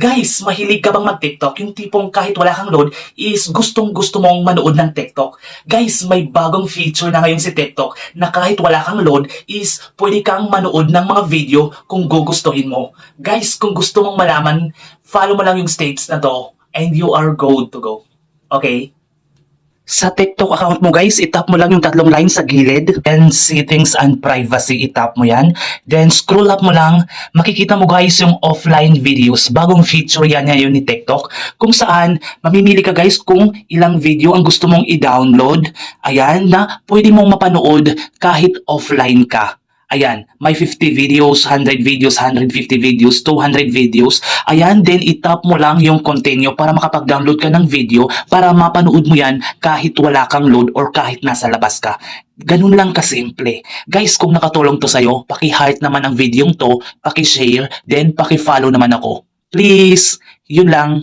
Guys, mahilig ka bang mag-TikTok? Yung tipong kahit wala kang load is gustong gusto mong manood ng TikTok. Guys, may bagong feature na ngayon si TikTok na kahit wala kang load is pwede kang manood ng mga video kung gugustuhin mo. Guys, kung gusto mong malaman, follow mo lang yung states na to and you are good to go. Okay? Sa TikTok account mo guys, itap mo lang yung tatlong lines sa gilid. Then settings and privacy, itap mo yan. Then scroll up mo lang, makikita mo guys yung offline videos. Bagong feature yan ngayon ni TikTok. Kung saan, mamimili ka guys kung ilang video ang gusto mong i-download. Ayan, na pwede mong mapanood kahit offline ka. Ayan, may 50 videos, 100 videos, 150 videos, 200 videos. Ayan, then itap mo lang yung continue para makapag-download ka ng video para mapanood mo yan kahit wala kang load or kahit nasa labas ka. Ganun lang kasimple. Guys, kung nakatulong to sa'yo, paki-heart naman ang video to, paki-share, then paki-follow naman ako. Please, yun lang.